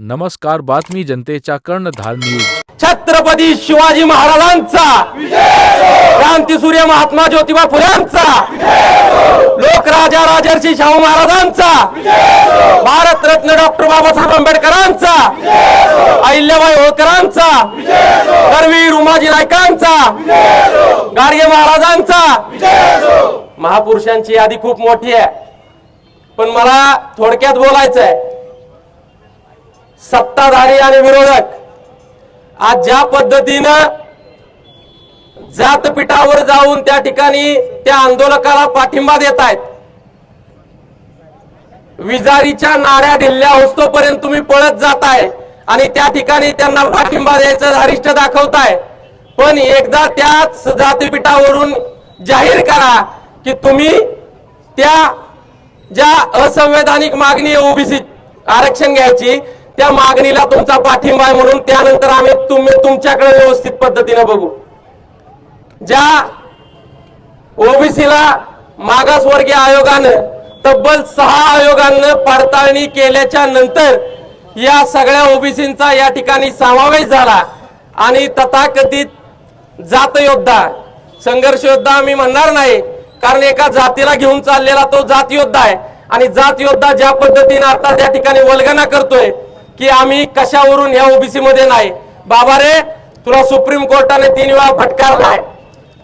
नमस्कार बातमी जनतेच्या कर्णधार न्यूज. छत्रपती शिवाजी महाराजांचा. क्रांतीसूर्य महात्मा ज्योतिबा फुल्यांचा लोकराजा राजर्षी शाहू महाराजांचा. भारतरत्न डॉक्टर बाबासाहेब आंबेडकरांचा. अहिल्याबाई होळकरांचा. करवीर उमाजी नायकांचा गाडगे महाराजांचा. महापुरुषांची यादी खूप मोठी आहे. पण मला थोडक्यात बोलायचंय. सत्ताधारी आणि विरोधक. आज ज्या पद्धतीनं जातपीठावर जाऊन त्या ठिकाणी त्या आंदोलकाला पाठिंबा देत आहेत. विजारीच्या नाड्या ढिल्ल्या होस्तोपर्यंत तुम्ही पळत जाताय आणि त्या ठिकाणी त्यांना पाठिंबा द्यायचं धारिष्ट दाखवताय. पण एकदा त्याच जातीपीठावरून जाहीर करा की तुम्ही त्या ज्या असंवैधानिक मागणी आहे ओबीसी आरक्षण घ्यायची त्या मागणीला तुमचा पाठिंबा आहे म्हणून त्यानंतर आम्ही तुम्ही तुमच्याकडे व्यवस्थित पद्धतीने बघू. ज्या ओबीसीला मागासवर्गीय आयोगानं तब्बल सहा आयोगानं पडताळणी केल्याच्यानंतर या सगळ्या ओबीसींचा या ठिकाणी समावेश झाला आणि तथाकथित जात योद्धा संघर्ष योद्धा मी म्हणणार नाही कारण एका जातीला घेऊन चाललेला तो जात योद्धा आहे. आणि जात योद्धा ज्या पद्धतीने आता त्या ठिकाणी वल्गना करतोय की आम्ही कशावरून ह्या ओबीसी मध्ये नाही? बाबा रे तुला सुप्रीम कोर्टाने तीन वेळा फटकारलाय.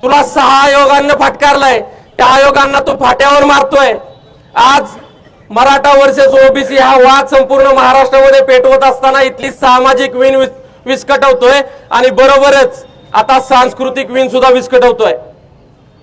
तुला सहा आयोगांना फटकारलाय. त्या आयोगांना तू फाट्यावर मारतोय. आज मराठा वर्सेस ओबीसी हा वाद संपूर्ण महाराष्ट्रामध्ये पेटवत असताना इथली सामाजिक विण विस- विस्कटवतोय आणि बरोबरच आता सांस्कृतिक विण सुद्धा विस्कटवतोय.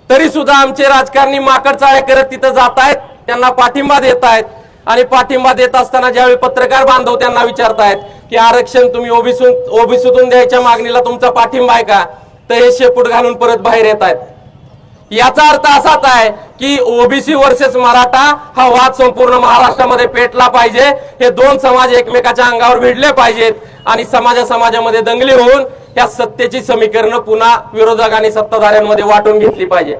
तरी सुद्धा आमचे राजकारणी माकड चाळे करत तिथं जात आहेत त्यांना पाठिंबा देत आहेत. आणि पाठिंबा देत असताना ज्यावेळी पत्रकार बांधव त्यांना विचारतायत की आरक्षण तुम्ही ओबीसून ओबीसीतून द्यायच्या मागणीला तुमचा पाठिंबा आहे का? तर हे शेपूट घालून परत बाहेर येत आहेत याचा अर्थ असाच आहे की ओबीसी वर्सेस मराठा हा वाद संपूर्ण महाराष्ट्रामध्ये पेटला पाहिजे. हे दोन समाज एकमेकाच्या अंगावर भिडले पाहिजेत आणि समाजा समाजामध्ये दंगली होऊन या सत्तेची समीकरणं पुन्हा विरोधक आणि सत्ताधाऱ्यांमध्ये वाटून घेतली पाहिजे.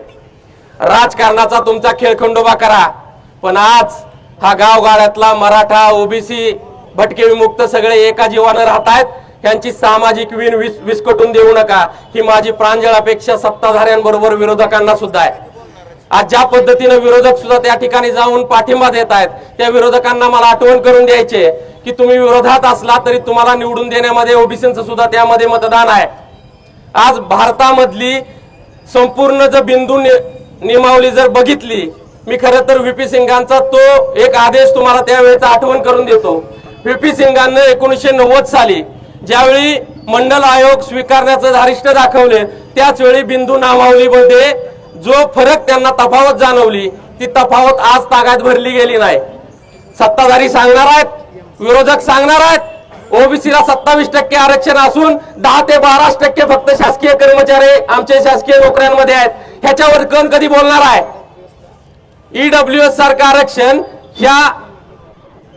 राजकारणाचा तुमचा खेळखंडोबा करा. पण आज हा गावगाड्यातला मराठा ओबीसी भटके विमुक्त सगळे एका जीवानं राहत आहेत यांची सामाजिक विण विस विस्कटून देऊ नका. ही माझी प्रांजळ अपेक्षा सत्ताधाऱ्यांबरोबर विरोधकांना सुद्धा आहे. आज ज्या पद्धतीनं विरोधक सुद्धा त्या ठिकाणी जाऊन पाठिंबा देत आहेत त्या विरोधकांना मला आठवण करून द्यायचे की तुम्ही विरोधात असला तरी तुम्हाला निवडून देण्यामध्ये ओबीसीचं सुद्धा त्यामध्ये मतदान आहे. आज भारतामधली संपूर्ण जर बिंदू नि- नियमावली जर बघितली मी खरं तर व्हीपी सिंगांचा तो एक आदेश तुम्हाला त्यावेळेचा आठवण करून देतो. व्हीपी सिंगांना एकोणीसशे नव्वद साली ज्यावेळी मंडल आयोग स्वीकारण्याचं धारिष्ट दाखवले त्याच वेळी बिंदू नामावलीमध्ये जो फरक त्यांना तफावत जाणवली ती तफावत आज तागात भरली गेली नाही. सत्ताधारी सांगणार आहेत विरोधक सांगणार आहेत ओबीसीला सत्तावीस टक्के आरक्षण असून दहा ते बाराच टक्के फक्त शासकीय कर्मचारी आमच्या शासकीय नोकऱ्यांमध्ये आहेत. ह्याच्यावर कण कधी बोलणार आहे? ईडब्ल्यू एस सारखं आरक्षण ह्या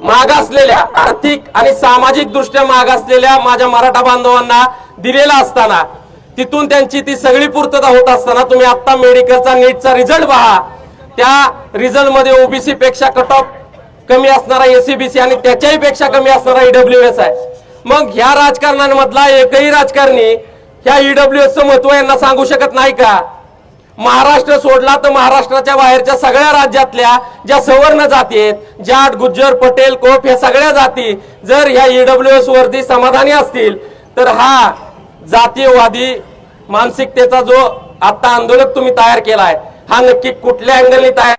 मागासलेल्या आर्थिक आणि सामाजिक दृष्ट्या मागासलेल्या माझ्या मराठा बांधवांना दिलेला असताना तिथून त्यांची ती सगळी पूर्तता होत असताना तुम्ही आता मेडिकलचा नीटचा रिझल्ट पहा. त्या रिझल्टमध्ये ओबीसी पेक्षा कट ऑफ कमी असणारा एसीबीसी आणि त्याच्याही पेक्षा कमी असणारा ईडब्ल्यू एस आहे. मग ह्या राजकारणांमधला एकही राजकारणी ह्या ईडब्ल्यू एसचं महत्त्व यांना सांगू शकत नाही का? महाराष्ट्र सोडला तर महाराष्ट्राच्या बाहेरच्या सगळ्या राज्यातल्या ज्या सवर्ण जाती आहेत जाट गुज्जर पटेल कोप ह्या सगळ्या जाती जर ह्या ईडब्ल्यू एस वरती समाधानी असतील तर हा जातीयवादी मानसिकतेचा जो आता आंदोलक तुम्ही तयार केलाय हा नक्की कुठल्या अँगलनी तयार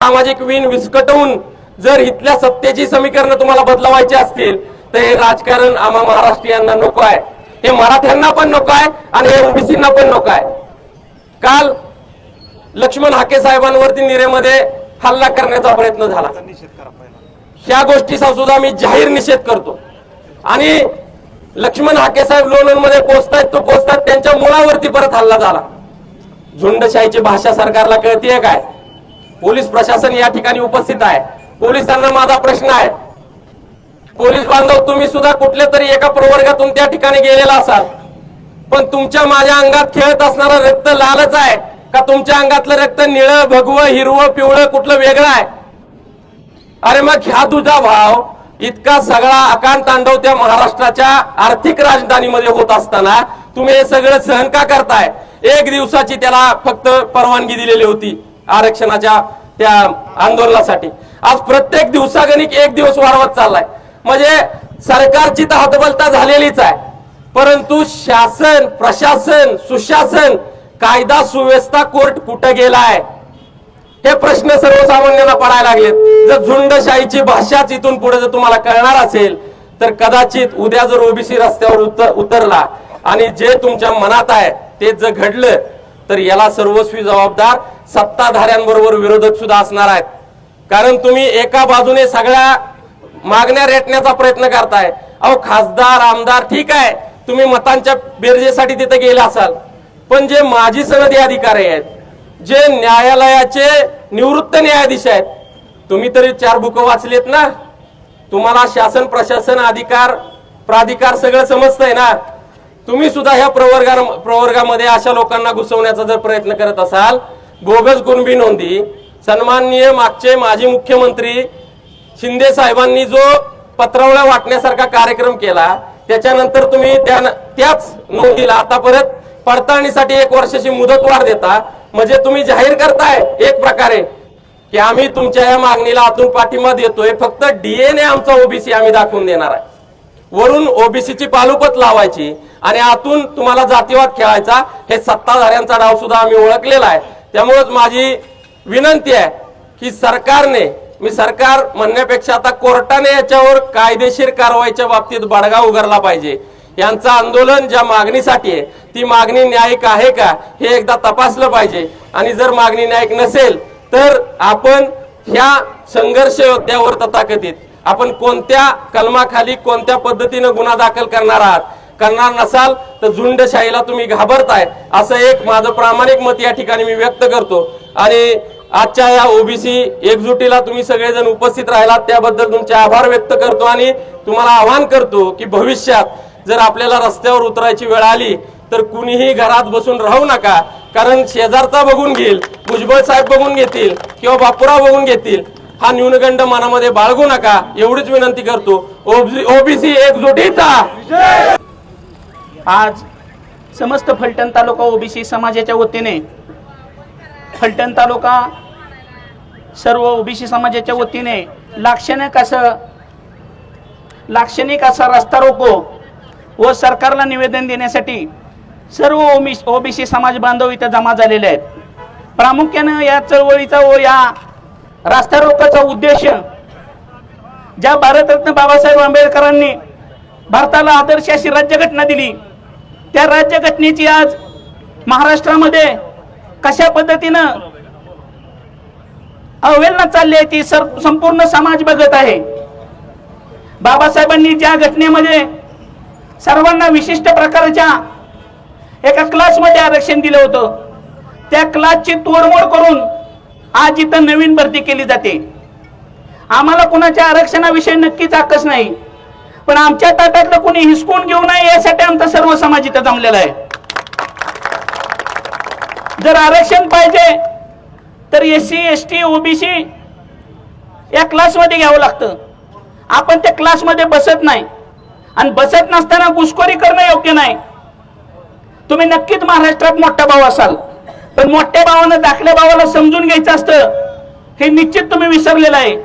सामाजिक विण विस्कटवून जर इथल्या सत्तेची समीकरणं तुम्हाला बदलवायची असतील तर हे राजकारण आम्हा महाराष्ट्रीयांना नको आहे. हे मराठ्यांना पण नको आहे आणि हे ओबीसींना पण नको आहे. काल लक्ष्मण हाके साहेबांवरती निरेमध्ये हल्ला करण्याचा प्रयत्न झाला. ह्या गोष्टीचा सुद्धा मी जाहीर निषेध करतो. आणि लक्ष्मण हाके साहेब लोणंदमध्ये पोचतायत तो पोचतात त्यांच्या मुळावरती परत हल्ला झाला. झुंडशाहीची भाषा सरकारला कळतीये काय? पोलीस प्रशासन या ठिकाणी उपस्थित आहे. पोलिसांना माझा प्रश्न आहे पोलीस बांधव तुम्ही सुद्धा कुठल्या तरी एका प्रवर्गातून त्या ठिकाणी गेलेला असाल. पण तुमच्या माझ्या अंगात खेळत असणारं रक्त लालच आहे का तुमच्या अंगातलं रक्त निळं भगवं हिरवं पिवळं कुठलं वेगळं आहे? अरे मग ह्या तुझा भाव इतका सगळा अकांत तांडव त्या महाराष्ट्राच्या आर्थिक राजधानीमध्ये होत असताना तुम्ही हे सगळं सहन का करताय? एक दिवसाची त्याला फक्त परवानगी दिलेली होती आरक्षणाच्या त्या आंदोलनासाठी. आज प्रत्येक दिवसागणिक एक दिवस वाढवत चाललाय. म्हणजे सरकारची तर हतबलता झालेलीच आहे. परंतु शासन प्रशासन सुशासन कायदा सुव्यवस्था कोर्ट कुठं गेलाय? हे प्रश्न सर्वसामान्यांना पडायला लागलेत. जर झुंडशाहीची भाषाच इथून पुढे जर तुम्हाला कळणार असेल तर कदाचित उद्या जर ओबीसी रस्त्यावर उतर उतरला आणि जे तुमच्या मनात आहे ते जर घडलं तर याला सर्वस्वी जबाबदार सत्ताधाऱ्यांबरोबर विरोधक सुद्धा असणार आहेत. कारण तुम्ही एका बाजूने सगळ्या मागण्या रेटण्याचा प्रयत्न करताय. अहो खासदार आमदार ठीक आहे. तुम्ही मतांच्या बेरजेसाठी तिथे गेले असाल. पण जे माजी सनदी अधिकारी आहेत जे न्यायालयाचे निवृत्त न्यायाधीश आहेत तुम्ही तरी चार बुक वाचलेत ना? तुम्हाला शासन प्रशासन अधिकार प्राधिकार सगळं समजतंय ना? तुम्ही सुद्धा ह्या प्रवर्गा प्रवर्गामध्ये अशा लोकांना घुसवण्याचा जर प्रयत्न करत असाल बोगस गुणबी नोंदी सन्माननीय मागचे माजी मुख्यमंत्री शिंदे साहेबांनी जो पत्रावळ्या वाटण्यासारखा कार्यक्रम केला त्याच्यानंतर तुम्ही त्या त्याच नोंदीला आता परत पडताळणीसाठी एक वर्षाची मुदतवाढ देता. म्हणजे तुम्ही जाहीर करताय एक प्रकारे की आम्ही तुमच्या या मागणीला आतून पाठिंबा देतोय. फक्त डीएनए आमचा ओबीसी आम्ही दाखवून देणार आहे. वरून ओबीसीची पालुपत लावायची आणि आतून तुम्हाला जातीवाद खेळायचा हे सत्ताधाऱ्यांचा डाव सुद्धा आम्ही ओळखलेला आहे. त्यामुळेच माझी विनंती आहे की सरकारने मी सरकार म्हणण्यापेक्षा आता कोर्टाने याच्यावर कायदेशीर कारवाईच्या बाबतीत बडगा उगारला पाहिजे. यांचं आंदोलन ज्या मागणीसाठी आहे ती मागणी न्यायिक आहे का हे एकदा तपासलं पाहिजे. आणि जर मागणी न्यायिक नसेल तर आपण ह्या संघर्ष योद्ध्यावर तथाकथित आपण कोणत्या कलमाखाली कोणत्या पद्धतीनं गुन्हा दाखल करणार आहात करणार नसाल तर झुंडशाहीला तुम्ही घाबरताय असं एक माझं प्रामाणिक मत या ठिकाणी मी व्यक्त करतो. आणि आजच्या या ओबीसी एकजुटीला तुम्ही सगळेजण उपस्थित राहिलात त्याबद्दल तुमचे आभार व्यक्त करतो आणि तुम्हाला आवाहन करतो की भविष्यात जर आपल्याला रस्त्यावर उतरायची वेळ आली तर कुणीही घरात बसून राहू नका. कारण शेजारचा बघून घेईल भुजबळ साहेब बघून घेतील किंवा बापुरा बघून घेतील हा न्यूनगंड मनामध्ये बाळगू नका. एवढीच विनंती करतो. ओबीसी एकजुटीचा! आज समस्त फलटण तालुका ओबीसी समाजाच्या वतीने फलटण तालुका सर्व ओबीसी समाजाच्या वतीने लाक्षणिक असं लाक्षणिक असा रस्ता रोको व सरकारला निवेदन देण्यासाठी सर्व ओबी ओबीसी समाज बांधव इथं जमा झालेले आहेत. प्रामुख्यानं या चळवळीचा व या रास्ता रोकाचा उद्देश ज्या भारतरत्न बाबासाहेब आंबेडकरांनी भारताला आदर्श अशी राज्यघटना दिली त्या राज्यघटनेची आज महाराष्ट्रामध्ये कशा पद्धतीनं अवहेलना चालली आहे ती सर संपूर्ण समाज बघत आहे. बाबासाहेबांनी ज्या घटनेमध्ये सर्वांना विशिष्ट प्रकारच्या एका क्लासमध्ये आरक्षण दिलं होतं त्या क्लासची तोडमोड करून आज इथं नवीन भरती केली जाते. आम्हाला कुणाच्या आरक्षणाविषयी नक्कीच आकस नाही पण आमच्या ताटातलं कोणी हिसकून घेऊ नये यासाठी आमचा सर्व समाज इथं जमलेला आहे. जर आरक्षण पाहिजे तर S C S T OBC या क्लासमध्ये घ्यावं लागतं. आपण त्या क्लासमध्ये बसत नाही. आणि बसत नसताना घुसखोरी करणं योग्य नाही. तुम्ही नक्कीच महाराष्ट्रात मोठा भाऊ असाल. पण मोठ्या भावानं दाखल्या भावाला समजून घ्यायचं असतं हे निश्चित तुम्ही विसरलेलं आहे.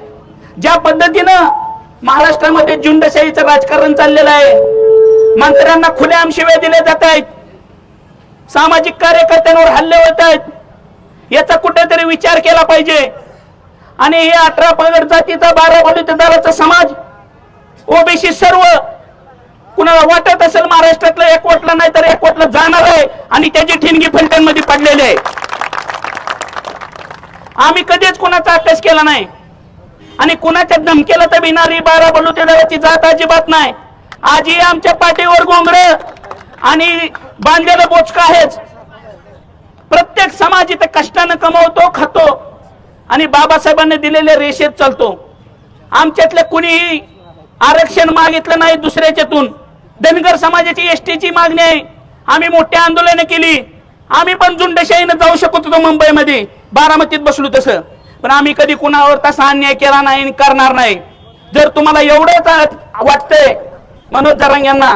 ज्या पद्धतीनं महाराष्ट्रामध्ये झुंडशाहीचं राजकारण चाललेलं आहे मंत्र्यांना खुल्या शिव्या दिल्या जात आहेत. सामाजिक कार्यकर्त्यांवर हल्ले होत आहेत. याचा कुठेतरी विचार केला पाहिजे. आणि हे अठरा पगड जातीचा बारा बलुतेदाराचा समाज ओबीसी सर्व कुणाला वाटत असेल महाराष्ट्रातलं एकवटलं नाही तर एकवटलं जाणार आहे. आणि त्याची ठिणगी फलटणमध्ये पडलेली आहे. आम्ही कधीच कुणाचा अभ्यास केला नाही. आणि कुणाच्या धमकेला तर भिणारी बारा बलुतेदाराची जात अजिबात नाही. आजही आमच्या पाठीवर गोंगड आणि बांधलेलं बोचका आहेच. प्रत्येक समाज इथे कष्टानं कमवतो खातो. आणि बाबासाहेबांनी दिलेल्या रेषेत चालतो. आमच्यातले कुणीही आरक्षण मागितलं नाही दुसऱ्याच्यातून. धनगर समाजाची एसटीची मागणी आहे. आम्ही मोठी आंदोलनं केली. आम्ही पण झुंडशाहीनं जाऊ शकत होतो मुंबईमध्ये. बारामतीत बसलो तसं. पण आम्ही कधी कुणावर तसा अन्याय केला नाही आणि करणार नाही. जर तुम्हाला एवढंच वाटतंय मनोज जरांग यांना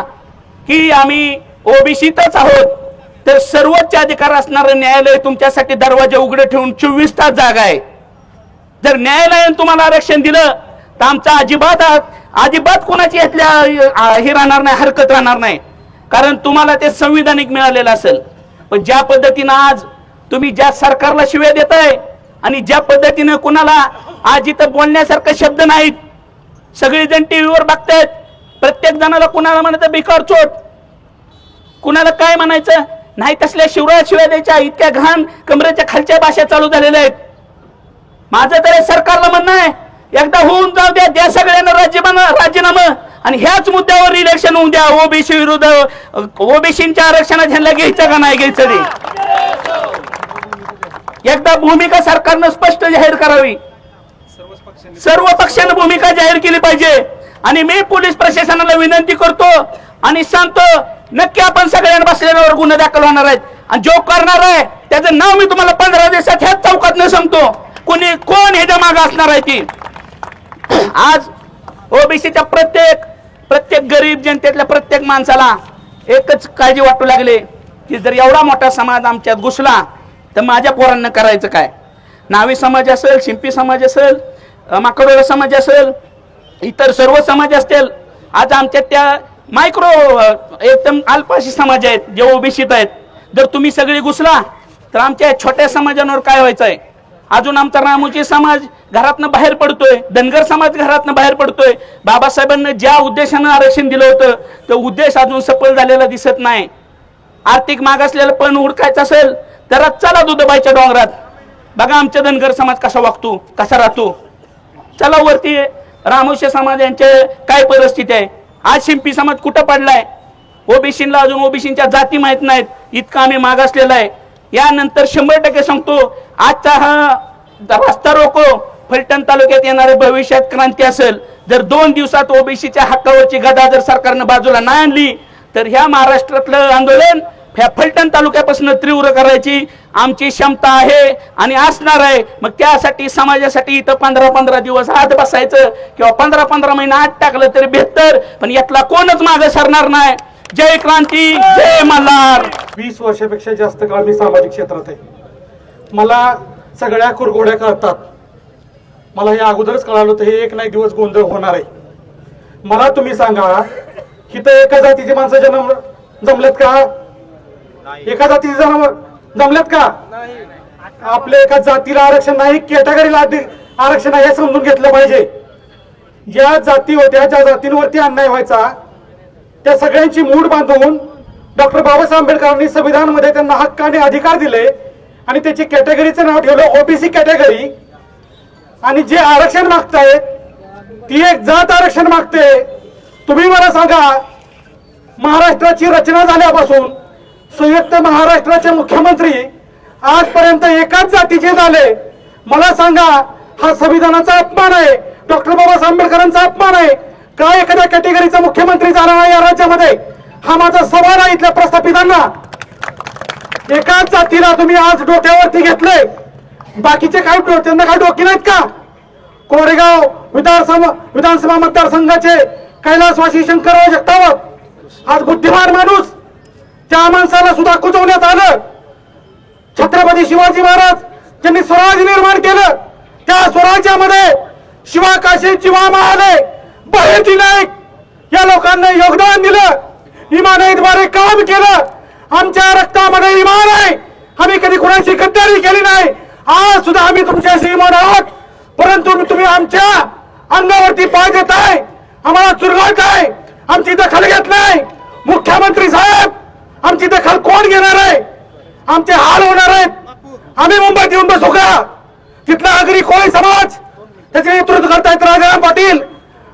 की आम्ही ओबीसीतच आहोत तर सर्वोच्च अधिकार असणारं न्यायालय तुमच्यासाठी दरवाजे उघडे ठेवून चोवीस तास जागा आहे. जर न्यायालयाने तुम्हाला आरक्षण दिलं तर आमचा अजिबात अजिबात कोणाची यातल्या हे राहणार नाही हरकत राहणार नाही. कारण तुम्हाला ते संविधानिक मिळालेलं असेल. पण ज्या पद्धतीनं आज तुम्ही ज्या सरकारला शिव्या देताय आणि ज्या पद्धतीनं कुणाला आज इथं बोलण्यासारखं शब्द नाहीत सगळेजण टीव्हीवर बघतायत प्रत्येक जणाला कुणाला म्हणायचं बेकार चोट. कुणाला काय म्हणायचं? नाही तसल्या शिवराज शिव्या द्यायच्या इतक्या घाण कमरेच्या खालच्या भाषा चालू झालेल्या आहेत. माझं तरी सरकारला म्हणणं आहे एकदा होऊन जाऊ द्या द्या सगळ्यांना राज्यमान राजीनामा. आणि ह्याच मुद्द्यावर इलेक्शन होऊन द्या. ओबीसी विरुद्ध ओबीसीच्या आरक्षणात ह्यांना घ्यायचं का नाही घ्यायचं ते? एकदा भूमिका सरकारनं स्पष्ट जाहीर करावी. सर्व पक्षानं भूमिका जाहीर केली पाहिजे. आणि मी पोलीस प्रशासनाला विनंती करतो आणि सांगतो नक्की आपण सगळ्यांना बसलेल्यावर गुन्हे दाखल होणार आहेत. आणि जो करणार आहे त्याचं नाव मी तुम्हाला पंधरा दिवसात ह्याच चौकात न सांगतो कोणी कोण ह्याच्या मागे असणार आहे ती? आज ओबीसीच्या प्रत्येक प्रत्येक गरीब जनतेतल्या प्रत्येक माणसाला एकच काळजी वाटू लागले की जर एवढा मोठा समाज आमच्यात घुसला तर माझ्या पोरांना करायचं काय? नावी समाज असेल शिंपी समाज असेल माकडोळा समाज असेल इतर सर्व समाज असतील आज आमच्या त्या मायक्रो एकदम अल्पाशी समाज आहेत जे ओबीसीत आहेत. जर तुम्ही सगळे घुसला तर आमच्या या छोट्या समाजांवर काय व्हायचं आहे अजून आमचा रामोजी समाज घरातनं बाहेर पडतोय धनगर समाज घरातनं बाहेर पडतोय. बाबासाहेबांना ज्या उद्देशानं आरक्षण दिलं होतं तो उद्देश अजून सफल झालेला दिसत नाही. आर्थिक मागासलेलं पण उडकायचं असेल तर चला दुधबाईच्या डोंगरात. बघा आमच्या धनगर समाज कसा वागतो कसा राहतो. चला वरती रामोशी समाज यांचे काय परिस्थिती आहे? आज शिंपी समाज कुठं पडलाय? ओबीसीला अजून ओबीसीच्या जाती माहीत नाहीत. इतका आम्ही मागासलेला आहे. यानंतर शंभर टक्के सांगतो आजचा हा रस्ता रोको. फलटण तालुक्यात येणारे भविष्यात क्रांती असेल. जर दोन दिवसात ओबीसीच्या हक्कावरची गदा जर सरकारनं बाजूला नाही आणली तर ह्या महाराष्ट्रातलं आंदोलन फलटण तालुक्यापासून तीव्र करायची आमची क्षमता आहे आणि असणार आहे. मग त्यासाठी समाजासाठी इथं पंधरा पंधरा दिवस आत बसायचं किंवा पंधरा पंधरा महिना आत टाकलं तरी बेहतर पण यातला कोणच मागे सरणार नाही. जय क्रांती जय मल्हार. वीस वर्षापेक्षा जास्त काळ मी सामाजिक क्षेत्रात आहे. मला सगळ्या कुरघोड्या कळतात. मला हे अगोदरच कळालं होतं हे एक नाही दिवस गोंधळ होणार आहे. मला तुम्ही सांगा इथं एका जातीची माणसं जन्म जमलेत का? एका जातीचे जन्म जमलेत का? आपल्या एका जातीला आरक्षण नाही कॅटेगरीला आरक्षण आहे हे समजून घेतलं पाहिजे. ज्या जाती होत्या ज्या जातींवरती अन्याय व्हायचा त्या सगळ्यांची मूड बांधून डॉक्टर बाबासाहेब आंबेडकरांनी संविधानमध्ये त्यांना हक्क आणि अधिकार दिले आणि त्याची कॅटेगरीचं नाव ठेवलं ओबीसी कॅटेगरी. आणि जे आरक्षण मागताय ती एक जात आरक्षण मागते. तुम्ही मला सांगा महाराष्ट्राची रचना झाल्यापासून संयुक्त महाराष्ट्राचे मुख्यमंत्री आजपर्यंत एकाच जातीचे झाले. मला सांगा हा संविधानाचा अपमान आहे डॉक्टर बाबासाहेब आंबेडकरांचा अपमान आहे का एखाद्या कॅटेगरीचा मुख्यमंत्री झाला नाही या राज्यामध्ये? हा माझा सवाल आहे इथल्या प्रस्थापितांना. एकाच जातीला तुम्ही आज डोक्यावरती घेतले बाकीचे काय त्यांना काय डोके नाहीत का? कोरेगाव विधानसभा विधानसभा मतदारसंघाचे कैलासवासी शंकरराव जगतावत आज बुद्धिमान माणूस त्या माणसाला सुद्धा कुजवण्यात आलं. छत्रपती शिवाजी महाराज ज्यांनी स्वराज निर्माण केलं. त्या स्वराज्यामध्ये शिवा काशी शिवा महाले बहेती नाईक या लोकांना योगदान दिलं. इमानाईद्वारे काम केलं. आमच्या रक्तामध्ये इमान आहे. आम्ही कधी कुणाची गद्दारी केली नाही. आज सुद्धा आम्ही तुमच्याशी इमान आहोत. परंतु तुम्ही आमच्या अंगावरती पाय देत आहे आम्हाला चुरगळताय आहे आमची दखल घेत नाही. मुख्यमंत्री साहेब आमची दखल कोण घेणार आहे? आमचे हाल होणार आहेत. आम्ही मुंबईत येऊन बसू का? तिथला आगरी कोळी समाज त्याचे नेतृत्व करतायत राजाराम पाटील.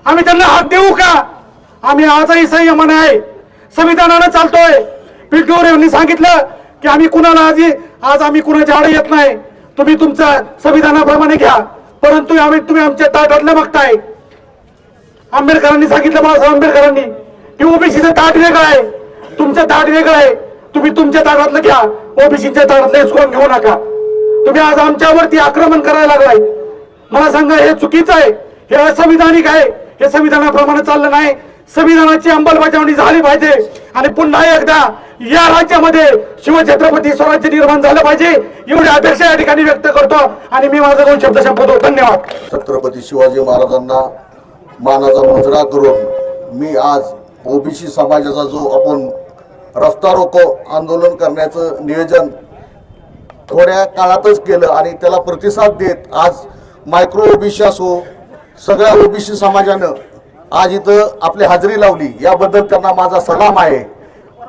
आम्ही त्यांना हात देऊ का? आम्ही आजही संयमाने आहे. संविधानानं चालतोय. पिठोर यांनी सांगितलं की आम्ही कुणाला आज आज आम्ही कुणाच्या आड येत नाही. तुम्ही तुमचं संविधानाप्रमाणे घ्या. परंतु आम्ही तुम्ही आमच्या ताटातलं मागताय आंबेडकरांनी सांगितलं बाबासाहेब आंबेडकरांनी की ओबीसीचं ताट वेगळं आहे. तुमचं ताट वेगळं आहे. तुम्ही तुमच्या ताटातलं घ्या. ओबीसीच्या ताटातलं हिसकून घेऊ नका. तुम्ही आज आमच्यावरती आक्रमण करायला लागलाय. मला सांगा हे चुकीचं आहे? हे असंविधानिक आहे? हे संविधानाप्रमाणे चाललं नाही. संविधानाची अंमलबजावणी झाली पाहिजे. आणि पुन्हा एकदा या राज्यामध्ये शिवछत्रपती स्वराज्य निर्माण झालं पाहिजे. एवढी अपेक्षा या ठिकाणी व्यक्त करतो. आणि मी माझा दोन शब्द संपवतो. धन्यवाद. छत्रपती शिवाजी महाराजांना मानाचा मुजरा करून मी आज ओबीसी समाजाचा जो आपण रस्ता रोको आंदोलन करण्याचं नियोजन थोड्या काळातच केलं आणि त्याला प्रतिसाद देत आज मायक्रो ओबीसी असो सगळ्या ओबीसी समाजानं आज इथं आपली हजेरी लावली. याबद्दल त्यांना माझा सलाम आहे.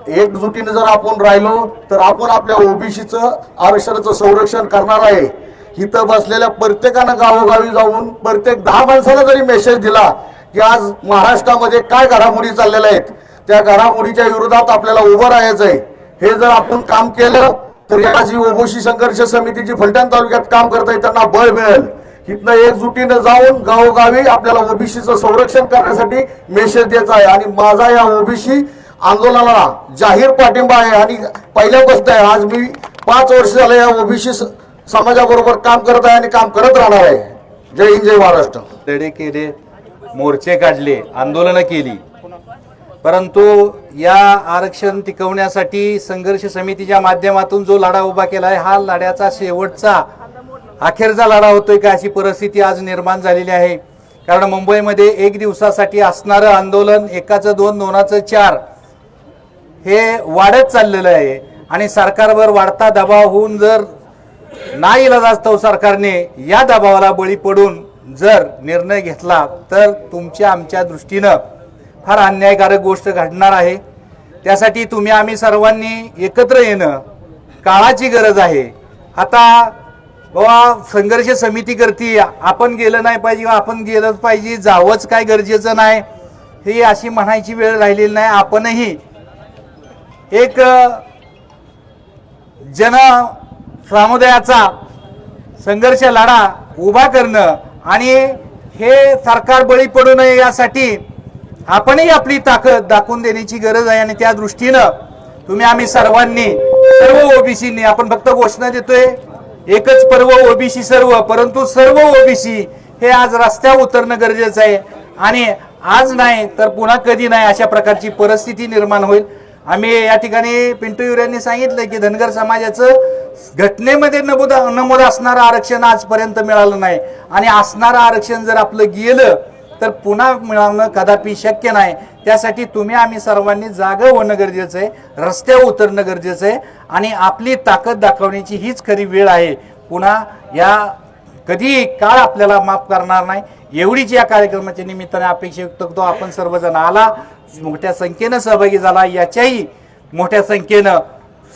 एकजुटीने जर आपण राहिलो तर आपण आपल्या ओबीसीचं आरक्षणाचं संरक्षण करणार आहे. इथं बसलेल्या प्रत्येकानं गावोगावी जाऊन प्रत्येक दहा माणसाला जरी मेसेज दिला की आज महाराष्ट्रामध्ये काय घडामोडी चाललेल्या आहेत त्या घडामोडीच्या विरोधात आपल्याला उभं राहायचं आहे हे जर आपण काम केलं तर या जी ओबीसी संघर्ष समितीची फलटण तालुक्यात काम करता त्यांना बळ मिळेल. इथनं एकजुटीनं जाऊन गावोगावी आपल्याला ओबीसीचं संरक्षण करण्यासाठी मेसेज द्यायचा आहे. आणि माझा या ओबीसी आंदोलनाला जाहीर पाठिंबा आहे. आणि पहिल्यापासून आहे आज मी पाच वर्ष झालं या ओबीसी समाजाबरोबर काम करत आहे आणि काम करत राहणार आहे. जय हिंद जय महाराष्ट्र. लढे केले मोर्चे काढले आंदोलनं केली. परंतु या आरक्षण टिकवण्यासाठी संघर्ष समितीच्या माध्यमातून जो लढा उभा केला आहे हा लढ्याचा शेवटचा अखेरचा लढा होतोय का अशी परिस्थिती आज निर्माण झालेली आहे. कारण मुंबईमध्ये एक दिवसासाठी असणारं आंदोलन एकाचं दोन दोनाचं चार हे वाढत चाललेलं आहे. आणि सरकारवर वाढता दबाव होऊन जर नाही इलाजास्तव सरकारने या दबावाला बळी पडून जर निर्णय घेतला तर तुमच्या आमच्या दृष्टीनं फार अन्यायकारक गोष्ट घडणार आहे. त्यासाठी तुम्ही आम्ही सर्वांनी एकत्र येणं काळाची गरज आहे. आता बाबा संघर्ष समिती करते आपण गेलं नाही पाहिजे किंवा आपण गेलंच पाहिजे जावंच काय गरजेचं नाही. हे अशी म्हणायची वेळ राहिलेली नाही. आपणही एक जन समुदायाचा संघर्ष लढा उभा करणं आणि हे सरकार बळी पडू नये यासाठी आपणही आपली ताकद दाखवून देण्याची गरज आहे आणि त्या दृष्टीनं तुम्ही आम्ही सर्वांनी सर्व ओबीसीनी आपण फक्त घोषणा देतोय एकच पर्व ओबीसी सर्व परंतु सर्व ओबीसी हे आज रस्त्यावर उतरणं गरजेचं आहे. आणि आज नाही तर पुन्हा कधी नाही अशा प्रकारची परिस्थिती निर्माण होईल. आम्ही या ठिकाणी पिंटू युऱ्यांनी सांगितलं की धनगर समाजाचं घटनेमध्ये नमूद नमूद असणारं आरक्षण आजपर्यंत मिळालं नाही. आणि असणारं आरक्षण जर आपलं गेलं तर पुन्हा मिळवणं कदापि शक्य नाही. त्यासाठी तुम्ही आम्ही सर्वांनी जागं होणं गरजेचं आहे रस्त्यावर उतरणं गरजेचं आहे आणि आपली ताकद दाखवण्याची हीच खरी वेळ आहे. पुन्हा या कधी काळ आपल्याला माफ करणार नाही. एवढीच या कार्यक्रमाच्या निमित्ताने अपेक्षा व्यक्त करतो. आपण सर्वजण आला मोठ्या संख्येनं सहभागी झाला. याच्याही मोठ्या संख्येनं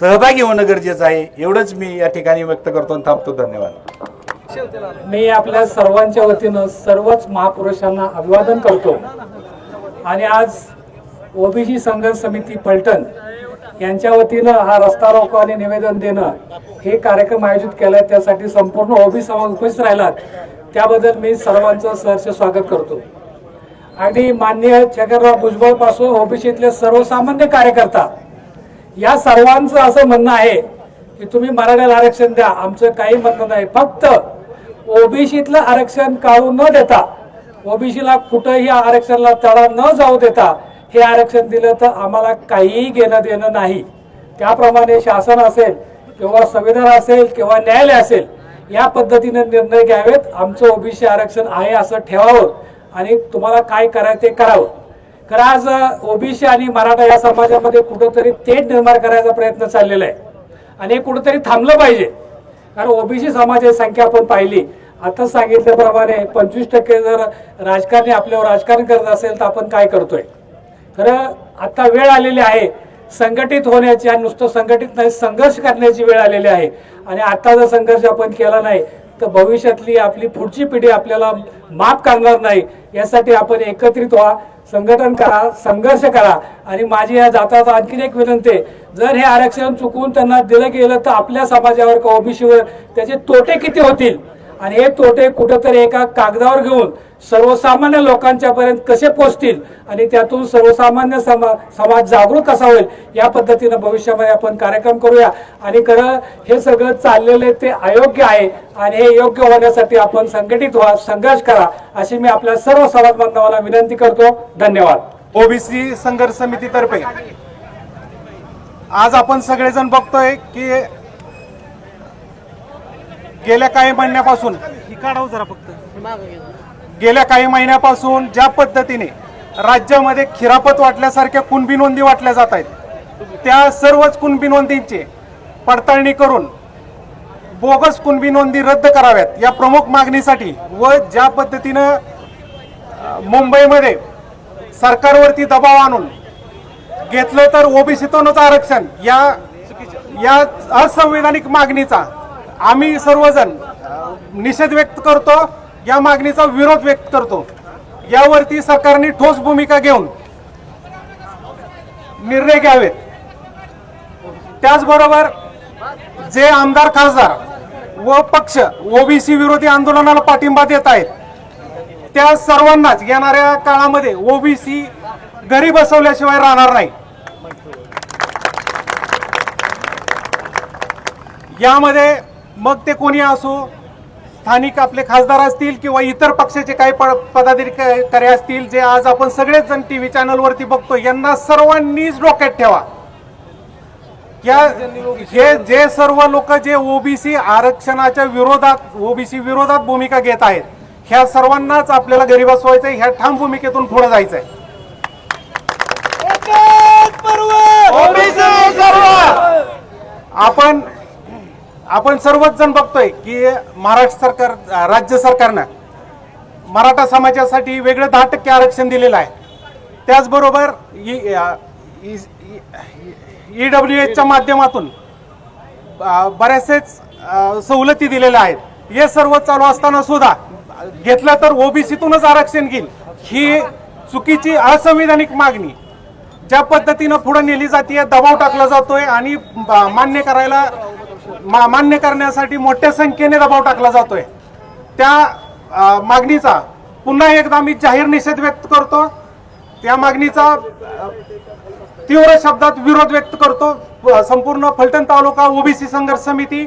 सहभागी होणं गरजेचं आहे. एवढंच मी या ठिकाणी व्यक्त करतो आणि थांबतो. धन्यवाद. मी आपल्या सर्वांच्या वतीनं सर्वच महापुरुषांना अभिवादन करतो. आणि आज ओबीसी संघर्ष समिती पलटण यांच्या वतीनं हा रस्ता रोको आणि निवेदन देणं हे कार्यक्रम आयोजित केलाय. त्यासाठी संपूर्ण ओबीसी समाज उपस्थित राहिलात. त्याबद्दल मी सर्वांचं सहर्ष स्वागत करतो. आणि माननीय छगनराव भुजबळपासून ओबीसीतले सर्वसामान्य कार्यकर्ता या सर्वांचं असं म्हणणं आहे की तुम्ही मराठ्याला आरक्षण द्या. आमचं काही म्हणणं नाही. फक्त ओबीसीतलं आरक्षण काढून न देता ओबीसीला कुठंही आरक्षणाला तडा न जाऊ देता हे आरक्षण दिलं तर आम्हाला काहीही घेणं देणं नाही. त्याप्रमाणे शासन असेल किंवा संविधान असेल किंवा न्यायालय असेल या पद्धतीनं निर्णय घ्यावेत. आमचं ओबीसी आरक्षण आहे असं ठेवावं आणि तुम्हाला काय करायचं ते करावं. कारण आज ओबीसी आणि मराठा या समाजामध्ये कुठंतरी तेढ निर्माण करायचा प्रयत्न चाललेला आहे. आणि कुठंतरी थांबलं पाहिजे. कारण ओबीसी समाजाची संख्या आपण पाहिली. आता सांगितल्याप्रमाणे पंचवीस टक्के जर राजकारणी आपल्यावर राजकारण करत असेल तर आपण काय करतोय? खरं आता वेळ आलेली आहे. संघटित होण्याची आणि नुसतं संघटित नाही संघर्ष करण्याची वेळ आलेली आहे. आणि आता जर संघर्ष आपण केला नाही तर भविष्यातली आपली पुढची पिढी आपल्याला माफ करणार नाही. यासाठी आपण एकत्रित व्हा. संघटन करा संघर्ष करा. आणि माझी या जाताचा आणखीन एक विनंती आहे, जर हे आरक्षण चुकून त्यांना दिलं गेलं तर आपल्या समाजावर किंवा ओबीसीवर त्याचे तोटे किती होतील? आणि हे तोटे कुठंतरी एका कागदावर घेऊन सर्वसामान्य लोकांच्या पर्यंत कसे पोचतील आणि त्यातून सर्वसामान्य समा समाज जागरूक कसा होईल या पद्धतीनं भविष्यामध्ये आपण कार्यक्रम करूया. आणि खरं हे सगळं चाललेलं ते अयोग्य आहे आणि हे योग्य होण्यासाठी आपण संघटित व्हा संघर्ष करा अशी मी आपल्या सर्व समाज बांधवांना विनंती करतो. धन्यवाद. ओबीसी संघर्ष समितीतर्फे. आज आपण सगळेजण बघतोय की गेल्या काही महिन्यापासून ही काढावं जरा फक्त. गेल्या काही महिन्यापासून ज्या पद्धतीने राज्यामध्ये खिरापत वाटल्यासारख्या कुणबी नोंदी वाटल्या जात आहेत त्या सर्वच कुणबी नोंदींची पडताळणी करून बोगस कुणबी नोंदी रद्द कराव्यात या प्रमुख मागणीसाठी व ज्या पद्धतीनं मुंबईमध्ये सरकारवरती दबाव आणून घेतलं तर ओबीसीतूनच आरक्षण या या असंवैधानिक मागणीचा आम्ही सर्वजण निषेध व्यक्त करतो या मागणीचा विरोध व्यक्त करतो. यावरती सरकारने ठोस भूमिका घेऊन निर्णय घ्यावेत. त्याचबरोबर जे आमदार खासदार व पक्ष ओबीसी विरोधी आंदोलनाला पाठिंबा देत आहेत त्या सर्वांनाच येणाऱ्या काळामध्ये ओबीसी घरी बसवल्याशिवाय राहणार नाही. यामध्ये मग ते कोणी असो स्थानिक आपले खासदार असतील किंवा इतर पक्षाचे काही पदाधिकारी असतील जे आज आपण सगळेच जण टीव्ही चॅनलवरती बघतो यांना सर्वांनीच डोक्यात ठेवा. या हे जे सर्व लोक जे ओबीसी आरक्षणाच्या विरोधात ओबीसी विरोधात भूमिका घेत आहेत ह्या सर्वांनाच आपल्याला घरी बसवायचंय ह्या ठाम भूमिकेतून पुढे जायचंय. आपण आपण सर्वच जण बघतोय की महाराष्ट्र सरकार राज्य सरकारनं मराठा समाजासाठी वेगळं दहा टक्के आरक्षण दिलेलं आहे त्याचबरोबर ई डब्ल्यू एचच्या माध्यमातून अ, बऱ्याचशाच सवलती दिलेल्या आहेत हे सर्व चालू असताना सुद्धा घेतलं तर ओबीसीतूनच आरक्षण घेईल ही चुकीची असंविधानिक मागणी ज्या पद्धतीनं पुढे नेली जाते दबाव टाकला जातोय आणि मान्य करायला मान्य करण्यासाठी मोठ्या संख्येने दबाव टाकला जातोय. त्या मागणीचा पुन्हा एकदा मी जाहीर निषेध व्यक्त करतो. त्या मागणीचा तीव्र शब्दात विरोध व्यक्त करतो. संपूर्ण फलटण तालुका ओबीसी संघर्ष समिती